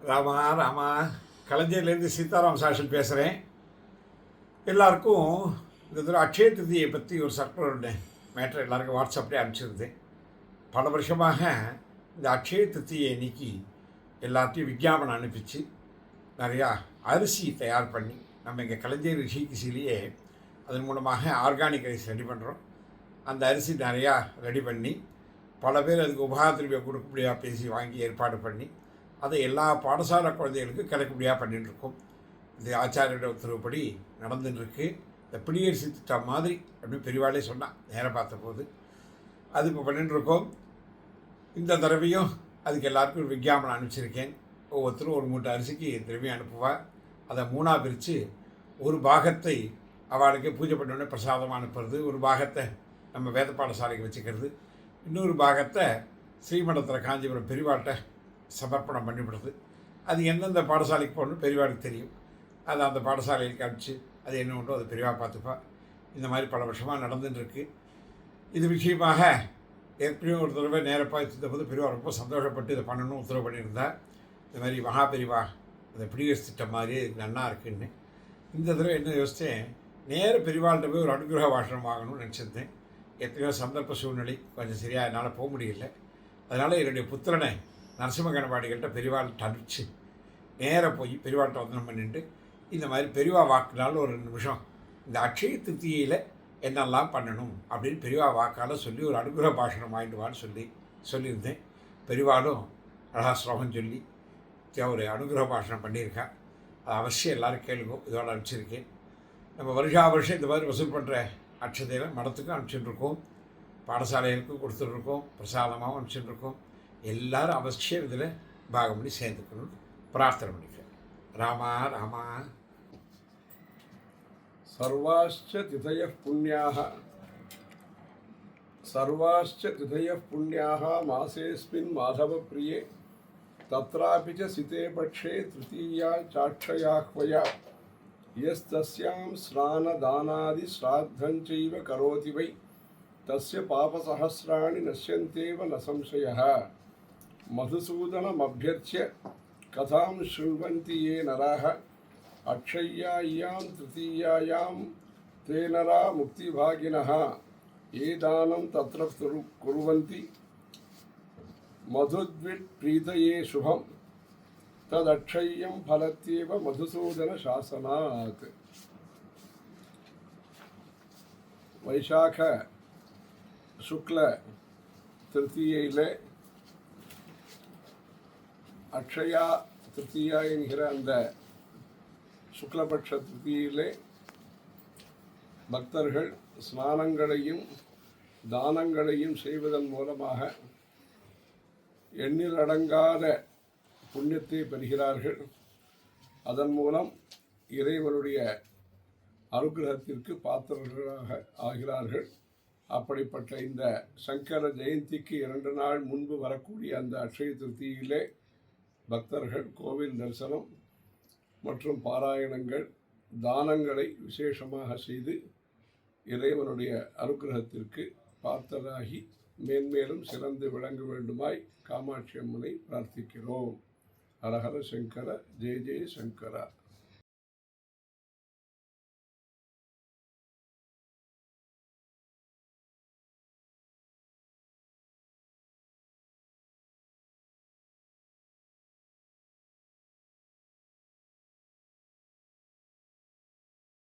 ராமா ராமா கலைஞர்லேருந்து சீதாராம் சாஷன் பேசுகிறேன் எல்லாருக்கும் இந்த தடவை அக்ஷய திருதியை பற்றி ஒரு சட்டோட மேட்ரு எல்லாருக்கும் வாட்ஸ்அப்லேயே அனுப்பிச்சிருந்தேன். பல வருஷமாக இந்த அக்ஷய திருத்தியை இன்னைக்கு எல்லாத்தையும் விஞ்ஞாபனம் அனுப்பிச்சு நிறையா அரிசி தயார் பண்ணி நம்ம இங்கே கலைஞர் ரிஷிகிசிலேயே அதன் மூலமாக ஆர்கானிக் ரைஸ் ரெடி பண்ணுறோம் அந்த அரிசி நிறையா ரெடி பண்ணி பல பேர் அதுக்கு உபகாரத்திற்கு கொடுக்கக்கூடியா பேசி வாங்கி ஏற்பாடு பண்ணி அதை எல்லா பாடசாலை குழந்தைகளுக்கும் கிடைக்கக்கூடியா பண்ணிட்டு இருக்கோம் இது ஆச்சாரியோட உத்தரவுப்படி நடந்துட்டுருக்கு. இந்த பிடியரசு திட்டம் மாதிரி அப்படின்னு பெரியவாளே சொன்னான் நேராக பார்த்தபோது. அது இப்போ பண்ணிட்டுருக்கோம். இந்த தடவையும் அதுக்கு எல்லாருக்கும் ஒரு விஞ்ஞாபனம் அனுப்பிச்சிருக்கேன். ஒவ்வொருத்தரும் ஒரு மூட்டை அரிசிக்கு திரும்பி அனுப்புவா. அதை மூணாக பிரித்து ஒரு பாகத்தை அவளுக்கு பூஜை பண்ண உடனே பிரசாதமாக அனுப்புறது ஒரு பாகத்தை நம்ம வேத பாடசாலைக்கு வச்சுக்கிறது இன்னொரு பாகத்தை ஸ்ரீமடத்தில் காஞ்சிபுரம் பெரிவாட்டை சமர்ப்பணம் பண்ணிவிடுது. அது எந்தெந்த பாடசாலைக்கு போகணும் பெரியவாளுக்கு தெரியும். அதை அந்த பாடசாலையில் காமிச்சு அது என்ன உண்டோ அது பெரியவா பார்த்துப்பா. இந்த மாதிரி பல வருஷமாக நடந்துட்டுருக்கு. இது விஷயமாக ஏற்கனவே ஒரு தடவை நேரப்பாக இருந்தபோது பெரியவா ரொம்ப சந்தோஷப்பட்டு இதை பண்ணணும் உத்தரவு பண்ணியிருந்தா. இந்த மாதிரி மகா பெரியவா அந்த பிடிஎஸ் திட்டம் மாதிரி நன்னா இருக்குன்னு. இந்த தடவை என்ன யோசித்தேன் நேர பெரியவாள்கிட்ட போய் ஒரு அனுகிரக வாசனம் வாங்கணும்னு நினச்சிருந்தேன். எத்தனையோ சந்தர்ப்ப சூழ்நிலை கொஞ்சம் சரியாக என்னால் போக முடியல. அதனால் என்னுடைய புத்திரனை நரசிம்ம கணபாடிகள்கிட்ட பெரியவாள்கிட்ட நேராக போய் பெரியவாட்ட வந்தனம் பண்ணிட்டு இந்த மாதிரி பெரியவா வாக்குனாலும் ஒரு நிமிஷம் இந்த அக்ஷய திருத்தியில் என்னெல்லாம் பண்ணணும் அப்படின்னு பெரியவா வாக்கால் சொல்லி ஒரு அனுகிரக பாஷணம் வாங்கிட்டு வான்னு சொல்லி சொல்லியிருந்தேன். பெரியவாளும் அழகா ஸ்லோகம் சொல்லி ஒரு அனுகிரக பாஷணம் பண்ணியிருக்கா. அது அவசியம் எல்லோரும் கேளுங்க இதோட அனுப்பிச்சிருக்கேன். நம்ம வருஷா வருஷம் இந்த மாதிரி வசூல் பண்ணுற அட்சதையில் மடத்துக்கும் அனுப்பிச்சுட்டுருக்கோம். பாடசாலைகளுக்கும் கொடுத்துட்ருக்கோம் பிரசாதமாகவும் அனுப்பிச்சுட்டுருக்கோம். எல்லாரும் அவசியம் இதில் பாகம் பண்ணி சேர்ந்துக்கணும்னு பிரார்த்தனை பண்ணிக்கிறேன் ராமா ராமா सर्वाश्च तिथयः पुण्याः सर्वाश्च तिथयः पुण्याः मासेऽस्मिन् माधवप्रिये तत्रापि च सिते पक्षे तृतीया चाक्षयाह्वया यस्तस्यां स्नानदानादिश्राद्धं चैव करोति वै तस्य पापसहस्राणि नश्यन्तेव न संशयः मधुसूदनमभ्यर्च्य कथां शृण्वन्ति ये नराः। अक्षय्याय्यां तृतीयायां ते नरा मुक्तिभागिनः। ये दानं तत्र कुर्वन्ति। मधुद्विट्प्रीतये शुभं तदक्षय्यं फलत्येव मधुसूदनशासनात्। वैशाख शुक्ल तृतीयैले அக்ஷயா திருத்தியா என்கிற அந்த சுக்லபட்ச திருத்தியிலே பக்தர்கள் ஸ்நானங்களையும் தானங்களையும் செய்வதன் மூலமாக எண்ணில் அடங்காத புண்ணியத்தை பெறுகிறார்கள். அதன் மூலம் இறைவனுடைய அனுகிரகத்திற்கு பாத்திரர்களாக ஆகிறார்கள். அப்படிப்பட்ட இந்த சங்கர ஜெயந்திக்கு இரண்டு நாள் முன்பு வரக்கூடிய அந்த அக்ஷய திருத்தியிலே பக்தர்கள் கோவில் தரிசனம் மற்றும் பாராயணங்கள் தானங்களை விசேஷமாக செய்து இறைவனுடைய அனுகிரகத்திற்கு பார்த்தராகி மேன்மேலும் சிறந்து விளங்க வேண்டுமாய் காமாட்சி அம்மனை பிரார்த்திக்கிறோம். ஹரஹர சங்கர ஜெய ஜெய சங்கரா.